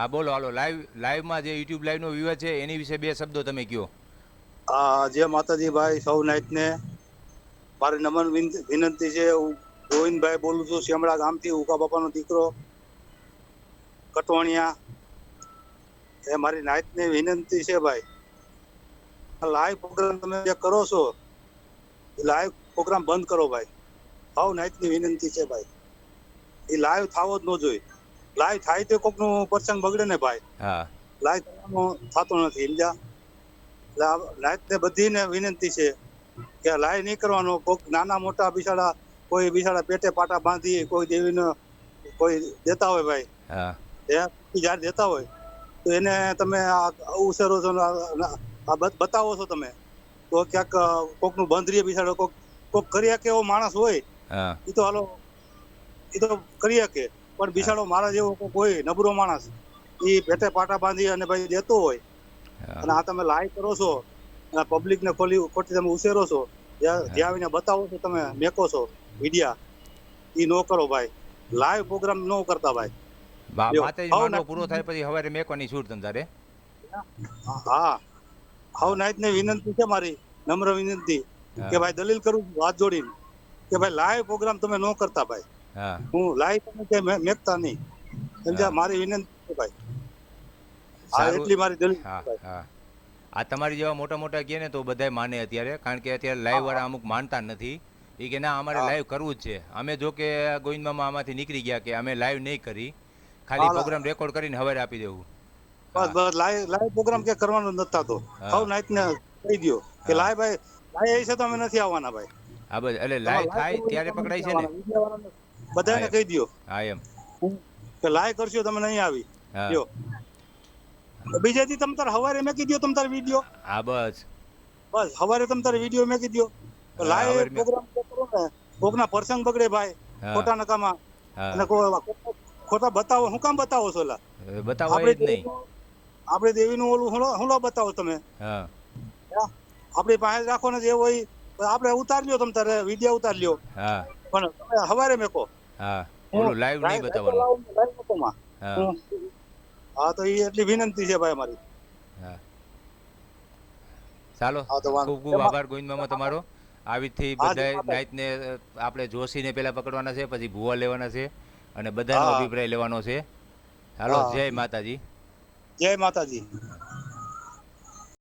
હા, બોલો, હાલો લાઈવ લાઈવમાં જે યુટ્યુબ લાઈવનો વ્યૂઅર છે, એની વિશે બે શબ્દો તમે કહો આ જે માતાજી ભાઈ સૌ નાઇટને, મારી નમન વિન- વિનંતી છે, હું ગોવિંદભાઈ બોલું છું શેમડા ગામથી, ઉકા બાપાનો દીકરો, કટવાણિયા. એ મારી નાઇટને વિનંતી છે, ભાઈ. લાઈવ પ્રોગ્રામ તમે જે કરો છો, એ લાઈવ પ્રોગ્રામ બંધ કરો, ભાઈ. સૌ નાઇટની વિનંતી છે, ભાઈ. એ લાઈવ થવો જ ન જોઈએ. લાઈવ થાય તો કોકનું પ્રસંગ બગડે ને ભાઈ. હા. કરવાનો થતો નથી સમજ્યા? એટલે આ લાઈવ ને બધીને વિનંતી છે કે લાઈ નહીં કરવાનો કોક નાના મોટા બિસાડા કોઈ બિસાડા પેટે પાટા બાંધી કોઈ દેવીનો કોઈ દેતા હોય ભાઈ. હા. જ્યારે દેતા હોય. તો એને તમે આ ઉછેરો છો આ- આ બતાવો છો તમે? તો ક્યાંક કોકનું બંધ રહીએ બિસાડો કોક કોક કરી શકે એવો માણસ હોય એ તો હાલો એ તો કરી શકે પણ બિસાડો મારા જેવો કોઈ નબળો માણસ એ પેટે પાટા બાંધી અને ભાઈ દેતો હોય. અને આ તમે લાઈવ કરો છો અને પબ્લિક ને ખોલી ખોટી તમે ઉછેરો છો જ્યાં આવીને બતાવો છો તમે મેકો છો મીડિયા એ નો કરો ભાઈ. લાઈવ પ્રોગ્રામ નો કરતા ભાઈ. માતાજી માંડવો પૂરો થાય પછી હવારે મેકવાની છૂટ તમ તારે. હા. હાવ નાઈટ ને વિનંતી છે મારી નમ્ર વિનંતી કે ભાઈ દલીલ કરું હાથ જોડીને. કે ભાઈ લાઈવ પ્રોગ્રામ તમે નો કરતા ભાઈ. હા. લાઈફ કે મેકતા નહીં. સમજ્યા મારી વિનંતી છે ભાઈ. આ એટલી મારી દલીલ હા આ તમારી જેવા મોટા મોટા કહે ને તો બધાય માને અત્યારે કારણ કે અત્યારે લાઈવ વાળા અમુક માનતા નથી. એ કે ના અમારે લાઈવ કરવું જ છે. અમે જો કે ગોવિંદ મામા આમાંથી નીકળી ગયા કે અમે લાઈવ નહીં કરી. ખાલી પ્રોગ્રામ રેકોર્ડ કરીને હવે આપી દેવું. બસ બસ લાઈવ લાઈવ પ્રોગ્રામ કે કરવાનો નતા તો. હા. નાઈટ ને કહી દો કે. લાઈવ ભાઈ લાઈવ છે તો અમે નથી આવવાના ભાઈ. હા બસ એટલે લાઈવ થાય ત્યારે પકડાય છે ને. બધાને કહી દો હા એમ કે લાઈવ કરશો તમે નહીં આવી. જો લ્યો બીજેથી તમ તાર હવારે મેકી દો તમ તાર વિડિયો. હા બસ. બસ હવારે તમ તાર વિડિયો મેકી દો લાઈવ પ્રોગ્રામ કરો ને. કોકના પ્રસંગ બગડે ભાઈ ખોટા નકામા. અને ખોટા બતાવો હું કામ બતાવો છો લા? હવે જ નહીં. આપણે દેવીનું ઓલું હુંલો બતાવો તમે. હા. આપણી પાસે રાખો ને જે હોય આપણે ઉતાર લ્યો તમ તારે વીડિયો ઉતાર લ્યો. હા. પણ હવારે મેકો. હા. ઓલું લાઈવ નહીં બતાવવાનું? હા. હા તો એ એટલી વિનંતી છે ભાઈ અમારી. હા. ચાલો ખૂબ ખૂબ આભાર ગોવિંદ મામા તમારો. આવીથી થી બધા નાઈટને આપણે જોશીને પહેલા પકડવાના છે પછી ભૂવા લેવાના છે અને બધાનો અભિપ્રાય લેવાનો છે. હાલો જય માતાજી. જય માતાજી.